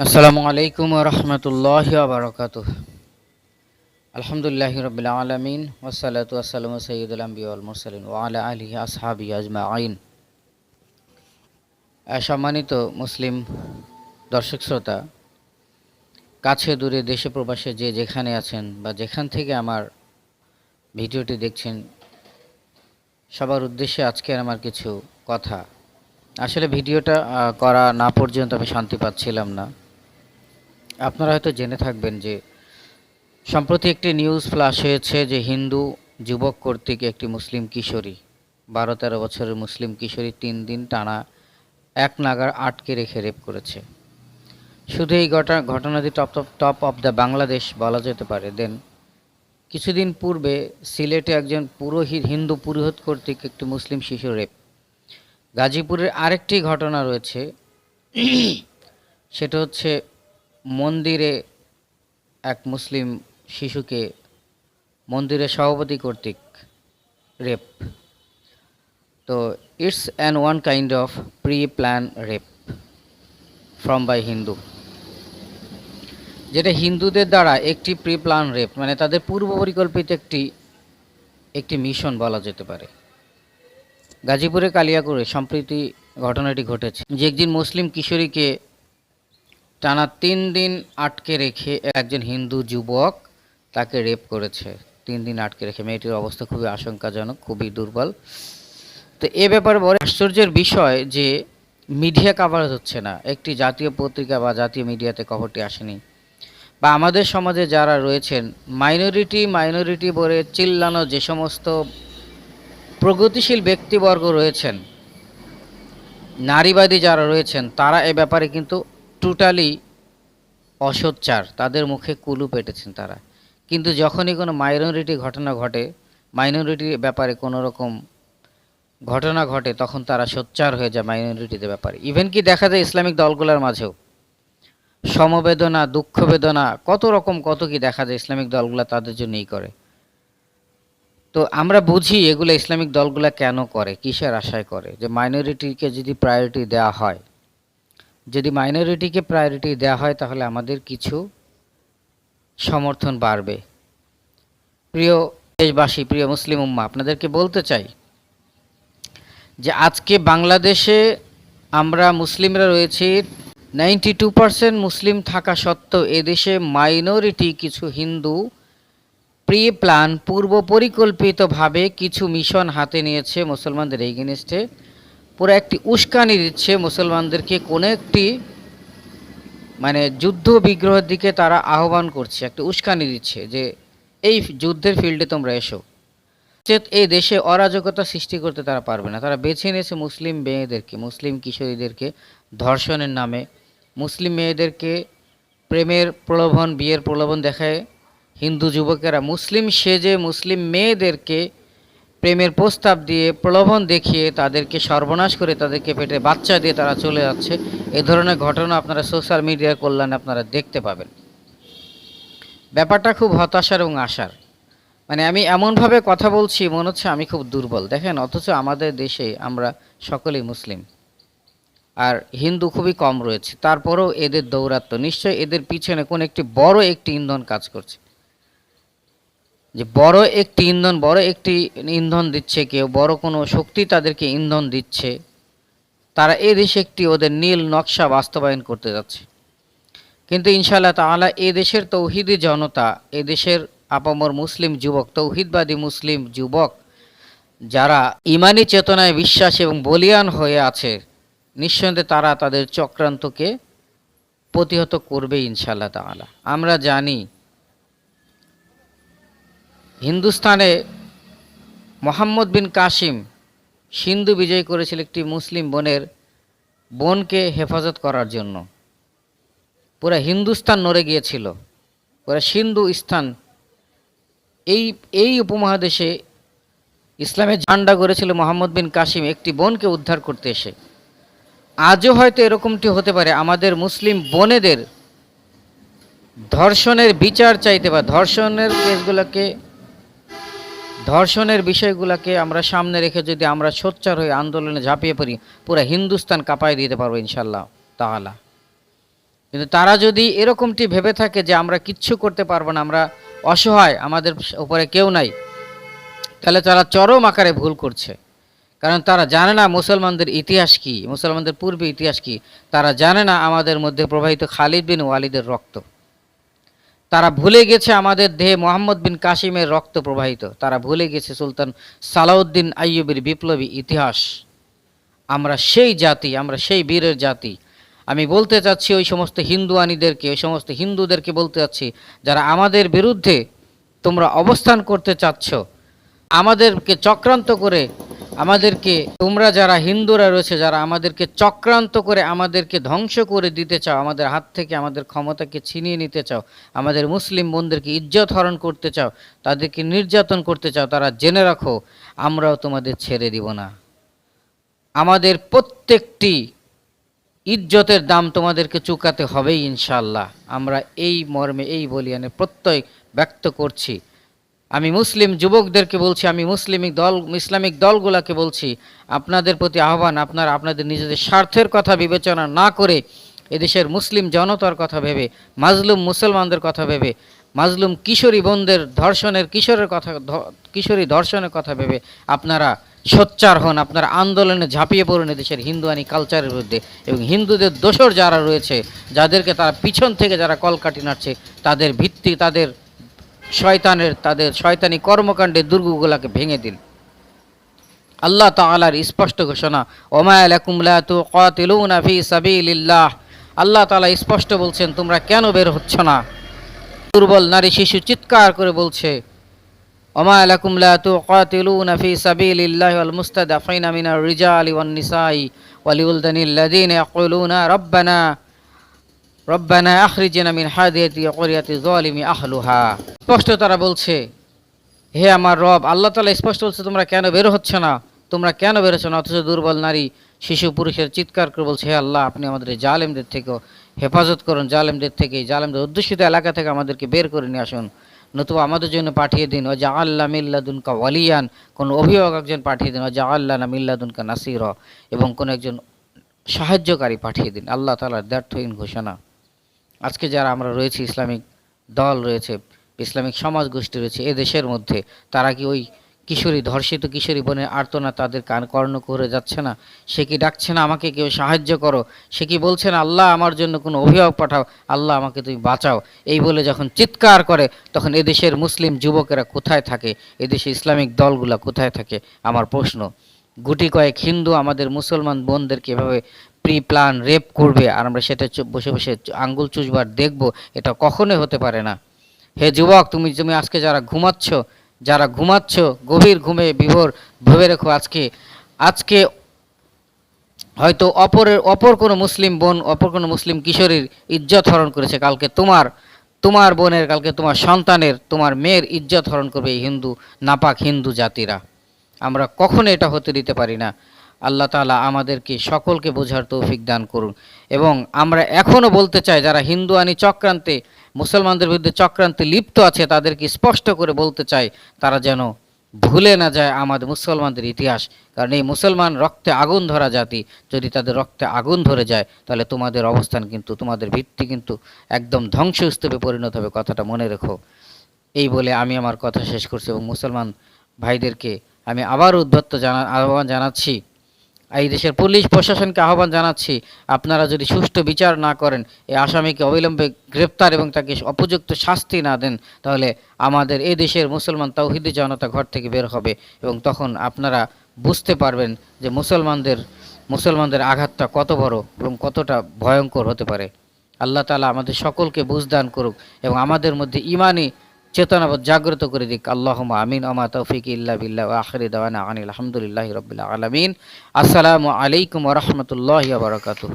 আসসালামু আলাইকুম রহমতুল্লাহ বারকাত আলহামদুলিল্লাহ রবিল আলমিন ওসালাতু আসসালাম সঈদুল আম্বি আল মুরসালিন ওয়ালা আলী আসহাবি আজমা আইন সম্মানিত মুসলিম দর্শক শ্রোতা, কাছে দূরে দেশে প্রবাসে যে যেখানে আছেন বা যেখান থেকে আমার ভিডিওটি দেখছেন, সবার উদ্দেশ্যে আজকের আমার কিছু কথা। আসলে ভিডিওটা করা না পর্যন্ত আমি শান্তি পাচ্ছিলাম না। আপনারা হয়তো জেনে থাকবেন যে সম্প্রতি একটি নিউজ ফ্লাশ হয়েছে যে হিন্দু যুবক কর্তৃক একটি মুসলিম কিশোরী বারো তেরো বছরের মুসলিম কিশোরী তিন দিন টানা এক নাগার আটকে রেখে রেপ করেছে। শুধু এই ঘটনা, ঘটনাটি top top top of the Bangladesh বলা যেতে পারে। দেন কিছুদিন পূর্বে সিলেটে একজন পুরোহিত, হিন্দু পুরোহিত কর্তৃক একটি মুসলিম শিশু রেপ। গাজীপুরের আরেকটি ঘটনা রয়েছে, সেটা হচ্ছে মন্দিরে এক মুসলিম শিশুকে মন্দিরের সভাপতি কর্তৃক রেপ। তো it's an one kind of pre plan rape from by Hindu যেটা হিন্দুদের দ্বারা একটি প্রি প্ল্যান রেপ মানে তাদের পূর্ব পরিকল্পিত একটি একটি মিশন বলা যেতে পারে। গাজীপুরে কালিয়াকুড়ে সম্প্রতি ঘটনাটি ঘটেছে। যে একদিন মুসলিম কিশোরীকে টানা তিন দিন আটকে রেখে একজন হিন্দু যুবক তাকে রেপ করেছে। তিন দিন আটকে রেখে। মেয়েটির অবস্থা খুবই আশঙ্কাজনক, খুবই দুর্বল। তো এ ব্যাপারে বড় আশ্চর্যের বিষয় যে মিডিয়া কাভারেজ হচ্ছে না। একটি জাতীয় পত্রিকা বা জাতীয় মিডিয়াতে খবরটি আসেনি। বা আমাদের সমাজে যারা রয়েছেন মাইনরিটি মাইনরিটি বলে চিল্লানো যে সমস্ত প্রগতিশীল ব্যক্তিবর্গ রয়েছেন, নারীবাদী যারা রয়েছেন, তারা এ ব্যাপারে কিন্তু টোটালি অসচ্চার তাদের মুখে কুলু পেটেছেন তারা। কিন্তু যখনই কোনো মাইনরিটি ঘটনা ঘটে মাইনরিটির ব্যাপারে কোনো রকম ঘটনা ঘটে, তখন তারা সোচ্চার হয়ে যায় মাইনরিটিদের ব্যাপারে। ইভেন কি দেখা যায় ইসলামিক দলগুলোর মাঝেও। সমবেদনা দুঃখ বেদনা কত রকম, কত কি দেখা যায় ইসলামিক দলগুলো তাদের জন্যই করে। তো আমরা বুঝি এগুলো ইসলামিক দলগুলো কেন করে, কিসের আশায় করে? যে মাইনরিটিকে যদি প্রায়োরিটি দেওয়া হয় যদি মাইনরিটিকে প্রায়োরিটি দেওয়া হয়, তাহলে আমাদের কিছু সমর্থন বাড়বে। প্রিয় দেশবাসী, প্রিয় মুসলিম উম্মা, আপনাদেরকে বলতে চাই যে আজকে বাংলাদেশে আমরা মুসলিমরা রয়েছি নাইনটি টু পারসেন্ট মুসলিম থাকা সত্ত্বেও এদেশে মাইনরিটি কিছু হিন্দু প্রি প্ল্যান পূর্ব পরিকল্পিতভাবে কিছু মিশন হাতে নিয়েছে মুসলমানদের এগেনিস্টে পুরো একটি উস্কানি দিচ্ছে মুসলমানদেরকে, কোনো একটি মানে যুদ্ধ বিগ্রহের দিকে তারা আহ্বান করছে, একটা উস্কানি দিচ্ছে যে এই যুদ্ধের ফিল্ডে তোমরা এসো। এই দেশে অরাজকতা সৃষ্টি করতে তারা পারবে না। তারা বেছে নিয়েছে মুসলিম মেয়েদেরকে, মুসলিম কিশোরীদেরকে ধর্ষণের নামে। মুসলিম মেয়েদেরকে প্রেমের প্রলোভন, বিয়ের প্রলোভন দেখায়। হিন্দু যুবকেরা মুসলিম সেজে মুসলিম মেয়েদেরকে প্রেমের প্রস্তাব দিয়ে প্রলোভন দেখিয়ে তাদেরকে সর্বনাশ করে তাদেরকে পেটে বাচ্চা দিয়ে তারা চলে যাচ্ছে, এ ধরনের ঘটনা আপনারা সোশ্যাল মিডিয়ার কল্যাণে আপনারা দেখতে পাবেন। ব্যাপারটা খুব হতাশার এবং আশার। মানে আমি এমনভাবে কথা বলছি, মনে হচ্ছে আমি খুব দুর্বল। দেখেন, অথচ আমাদের দেশে আমরা সকলেই মুসলিম। আর হিন্দু খুবই কম রয়েছে। তারপরেও এদের দৌরাত্ম্য। নিশ্চয়ই এদের পিছনে কোন একটি বড় একটি ইন্ধন কাজ করছে। যে বড় একটি ইন্ধন, বড় একটি ইন্ধন দিচ্ছে কেউ, বড় কোনো শক্তি তাদেরকে ইন্ধন দিচ্ছে, তারা এ দেশে একটি ওদের নীল নকশা বাস্তবায়ন করতে যাচ্ছে। কিন্তু ইনশাআল্লাহ তাআলা এ দেশের তৌহিদি জনতা এ দেশের আপামর মুসলিম যুবক, তৌহিদবাদী মুসলিম যুবক, যারা ইমানি চেতনায় বিশ্বাস এবং বলিয়ান হয়ে আছে, নিঃসন্দেহে তারা তাদের চক্রান্তকে প্রতিহত করবে ইনশাআল্লাহ তাআলা। আমরা জানি হিন্দুস্তানে মোহাম্মদ বিন কাসিম সিন্ধু বিজয় করেছিল একটি মুসলিম বোনের বোনকে হেফাজত করার জন্য। পুরো হিন্দুস্তান নড়ে গিয়েছিল। পুরো সিন্ধু স্থান এই এই উপমহাদেশে ইসলামের ঝান্ডা গড়েছিল মোহাম্মদ বিন কাসিম একটি বোনকে উদ্ধার করতে এসে। আজও হয়তো এরকমটি হতে পারে, আমাদের মুসলিম বোনেদের ধর্ষণের বিচার চাইতে বা ধর্ষণের কেসগুলোকে ধর্ষণের বিষয়গুলোকে আমরা সামনে রেখে যদি আমরা সোচ্চার হয়ে আন্দোলনে ঝাঁপিয়ে পড়ি, পুরো হিন্দুস্তান কাঁপায় দিতে পারব ইনশাল্লাহ তাহলা কিন্তু তারা যদি এরকমটি ভেবে থাকে যে আমরা কিচ্ছু করতে পারব না, আমরা অসহায়, আমাদের উপরে কেউ নাই, তাহলে তারা চরম আকারে ভুল করছে। কারণ তারা জানে না মুসলমানদের ইতিহাস কি, মুসলমানদের পূর্বে ইতিহাস কি। তারা জানে না আমাদের মধ্যে প্রবাহিত খালিদ বিন ওয়ালিদের রক্ত। তারা ভুলে গেছে আমাদের দেহে মোহাম্মদ বিন কাসিমের রক্ত প্রবাহিত। তারা ভুলে গেছে সুলতান সালাউদ্দিন আইয়ুবের বিপ্লবী ইতিহাস। আমরা সেই জাতি, আমরা সেই বীরের জাতি। আমি বলতে চাচ্ছি ওই সমস্ত হিন্দুয়ানিদেরকে, ওই সমস্ত হিন্দুদেরকে বলতে চাচ্ছি, যারা আমাদের বিরুদ্ধে তোমরা অবস্থান করতে চাচ্ছ, আমাদেরকে চক্রান্ত করে আমাদেরকে, তোমরা যারা হিন্দুরা রয়েছে, যারা আমাদেরকে চক্রান্ত করে আমাদেরকে ধ্বংস করে দিতে চাও, আমাদের হাত থেকে আমাদের ক্ষমতাকে ছিনিয়ে নিতে চাও, আমাদের মুসলিম বোনদেরকে ইজ্জত হরণ করতে চাও, তাদেরকে নির্যাতন করতে চাও, তারা জেনে রাখো, আমরাও তোমাদের ছেড়ে দিব না। আমাদের প্রত্যেকটি ইজ্জতের দাম তোমাদেরকে চুকাতে হবেই ইনশাল্লাহ আমরা এই মর্মে, এই বলিয়ানে প্রত্যয় ব্যক্ত করছি। আমি মুসলিম যুবকদেরকে বলছি, আমি মুসলিমিক দল, ইসলামিক দলগুলোকে বলছি, আপনাদের প্রতি আহ্বান, আপনারা আপনাদের নিজেদের স্বার্থের কথা বিবেচনা না করে এদেশের মুসলিম জনতার কথা ভেবে, মাজলুম মুসলমানদের কথা ভেবে, মাজলুম কিশোরী বোনদের ধর্ষণের কিশোরের কথা কিশোরী ধর্ষণের কথা ভেবে আপনারা সোচ্চার হন, আপনারা আন্দোলনে ঝাঁপিয়ে পড়ুন দেশের হিন্দুয়ানি কালচারের বিরুদ্ধে এবং হিন্দুদের দোসর যারা রয়েছে, যাদেরকে তারা পিছন থেকে যারা কলকাটি নাড়ছে, তাদের ভিত্তি, তাদের শয়তানের, তাদের শয়তানি কর্মকাণ্ডের দুর্গগুলোকে ভেঙে দিন আল্লাহ তাআলার স্পষ্ট ঘোষণা ওমায়ালাকুম লা তুকাতিলুনা ফি সাবিলিল্লাহ। আল্লাহ তাআলা স্পষ্ট বলছেন, তোমরা কেন বের হচ্ছ না? দুর্বল নারী শিশু চিৎকার করে বলছে ওমায়ালাকুম লা তুকাতিলুনা ফি সাবিলিল্লাহি ওয়াল মুস্তাদাফিনা মিনার রিজালি ওয়ান রব্বানা। রব্বানা আখরিজনা মিন হাদিয়াতি ক্বরিয়াতি যালিমি আহলুহা। স্পষ্ট তারা বলছে, হে আমার রব, আল্লাহ তালা স্পষ্ট বলছে, তোমরা কেন বের হচ্ছে না? তোমরা কেন বেরোচ্ছ না? অথচ দুর্বল নারী, শিশু, পুরুষের চিৎকার করে বলছে, হে আল্লাহ, আপনি আমাদের জালেমদের থেকেও হেফাজত করুন, জালেমদের থেকে জালেমদের অধ্যুষিত এলাকা থেকে আমাদেরকে বের করে নিয়ে আসুন। নতুবা আমাদের জন্য পাঠিয়ে দিন ও জা আল্লাহ মিল্লাদুনকা ওয়ালিয়ান, কোন অভিভাবক একজন পাঠিয়ে দিন ও জা আল্লাহ মিল্লাদুনকা নাসির, এবং কোন একজন সাহায্যকারী পাঠিয়ে দিন। আল্লাহ তালার ব্যর্থহীন ঘোষণা। আজকে যারা আমরা রয়েছি, ইসলামিক দল রয়েছে, ইসলামিক সমাজ গোষ্ঠী রয়েছে, এ দেশের মধ্যে, তারা কি ওই কিশোরী, ধর্ষিত কিশোরী বোনের আর্তনা তাদের কান কর্ণ করে যাচ্ছে না? সে কি ডাকছে না আমাকে? কেউ সাহায্য করো। সে কি বলছে না, আল্লাহ আমার জন্য কোনো অভিভাবক পাঠাও, আল্লাহ আমাকে তুমি বাঁচাও এই বলে যখন চিৎকার করে, তখন এদেশের মুসলিম যুবকেরা কোথায় থাকে? এদেশে ইসলামিক দলগুলা কোথায় থাকে? আমার প্রশ্ন। গুটি কয়েক হিন্দু আমাদের মুসলমান বোনদেরকে এভাবে প্রি প্ল্যান রেপ করবে, আর আমরা সেটা বসে বসে আঙ্গুল চুষবার দেখব, এটা কখনোই হতে পারে না। হে যুবক, তুমি তুমি আজকে যারা ঘুমাচ্ছ যারা ঘুমাচ্ছ, গভীর ঘুমে বিভোর, ভেবে রেখো আজকে। আজকে হয়তো অপরের, অপর কোনো মুসলিম বোন, অপর কোনো মুসলিম কিশোরীর ইজ্জত হরণ করেছে কালকে। তোমার তোমার বোনের, কালকে তোমার সন্তানের, তোমার মেয়ের ইজ্জত হরণ করবে এই হিন্দু, নাপাক হিন্দু জাতিরা। আমরা কখনো এটা হতে দিতে পারি না। আল্লাহ তালা আমাদেরকে সকলকে বোঝার তৌফিক দান করুন। এবং আমরা এখনও বলতে চাই, যারা হিন্দু আনি চক্রান্তে, মুসলমানদের বিরুদ্ধে চক্রান্তে লিপ্ত আছে, তাদেরকে স্পষ্ট করে বলতে চাই, তারা যেন ভুলে না যায় আমাদের মুসলমানদের ইতিহাস। কারণ এই মুসলমান রক্তে আগুন ধরা জাতি, যদি তাদের রক্তে আগুন ধরে যায়, তাহলে তোমাদের অবস্থান কিন্তু, তোমাদের ভিত্তি কিন্তু একদম ধ্বংসস্তূপে পরিণত হবে, কথাটা মনে রেখো। এই বলে আমি আমার কথা শেষ করছি এবং মুসলমান ভাইদেরকে আমি আবার উদ্ধত্ত জানা, আহ্বান জানাচ্ছি। এই দেশের পুলিশ প্রশাসনকে আহ্বান জানাচ্ছি, আপনারা যদি সুষ্ঠু বিচার না করেন, এই আসামিকে অবিলম্বে গ্রেপ্তার এবং তাকে উপযুক্ত শাস্তি না দেন, তাহলে আমাদের এই দেশের মুসলমান তৌহিদি জনতা ঘর থেকে বের হবে এবং তখন আপনারা বুঝতে পারবেন যে মুসলমানদের মুসলমানদের আঘাতটা কত বড় এবং কতটা ভয়ঙ্কর হতে পারে। আল্লাহ তালা আমাদের সকলকে বুঝদান করুক এবং আমাদের মধ্যে ইমানি চেতনাবোধ জাগ্রত করে দিক। আল্লাহ আমিন আমা তৌফিক ইল্লা বিল্লা আখরি দাওয়ানা আনিল আলহামদুলিল্লাহ রবিল্লা আলমিন। আসসালামু আলাইকুম রহমতুল্লাহ বারকাতুহ।